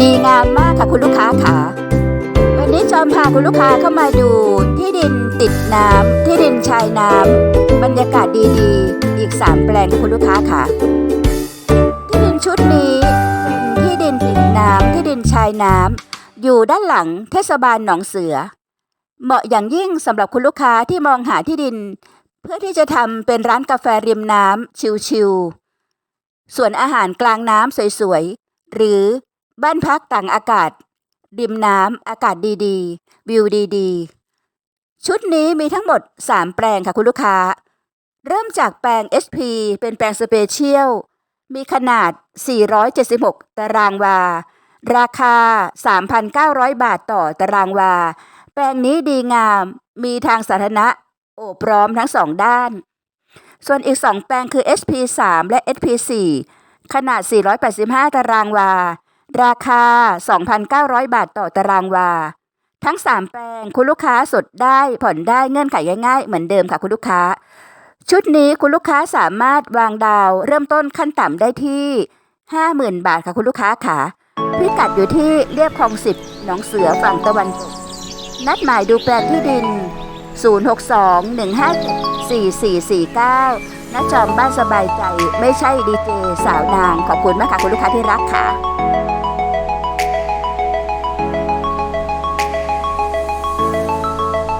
ดีงามมากค่ะคุณลูกค้าค่ะวันนี้จอมพาคุณลูกค้าเข้ามาดูที่ดินติดน้ำที่ดินชายน้ำบรรยากาศดีๆ อีก3แปลงคุณลูกค้าค่ะ ที่ดินชุดนี้เป็นที่ดินติดน้ำที่ดินชายน้ำอยู่ด้านหลังเทศบาลหนองเสือ เหมาะอย่างยิ่งสำหรับคุณลูกค้าที่มองหาที่ดิน เพื่อที่จะทำเป็นร้านกาแฟริมน้ำชิลๆส่วนอาหารกลางน้ำสวยๆหรือ บ้านพักต่างอากาศริมน้ำอากาศดีๆ วิวดีๆ ชุดนี้มีทั้งหมด 3 แปลงค่ะคุณลูกค้า เริ่มจากแปลง SP เป็นแปลงสเปเชียล มีขนาด 476 ตารางวา ราคา 3,900 บาทต่อตารางวา แปลงนี้ดีงาม มีทางสาธารณะโอบร้อมทั้งสองด้าน ส่วนอีก 2 แปลงคือ SP 3 และ SP 4 ขนาด 485 ตารางวา ราคา 2,900 บาทต่อตารางวา ทั้ง 3 แปลงคุณลูกค้าสดได้ผ่อนได้เงื่อนไขง่ายๆ เหมือนเดิมค่ะคุณลูกค้า ชุดนี้คุณลูกค้าสามารถวางดาว เริ่มต้นขั้นต่ำได้ที่ 50,000 บาทค่ะคุณลูกค้าค่ะพิกัดอยู่ที่เรียบคลองสิบหนองเสือฝั่งตะวันตกนัดหมายดูแปลงที่ดิน 062-157-4449นัดจอมบ้านสบายใจไม่ใช่ดีเจสาวนางขอบคุณมากค่ะคุณลูกค้าที่รักค่ะ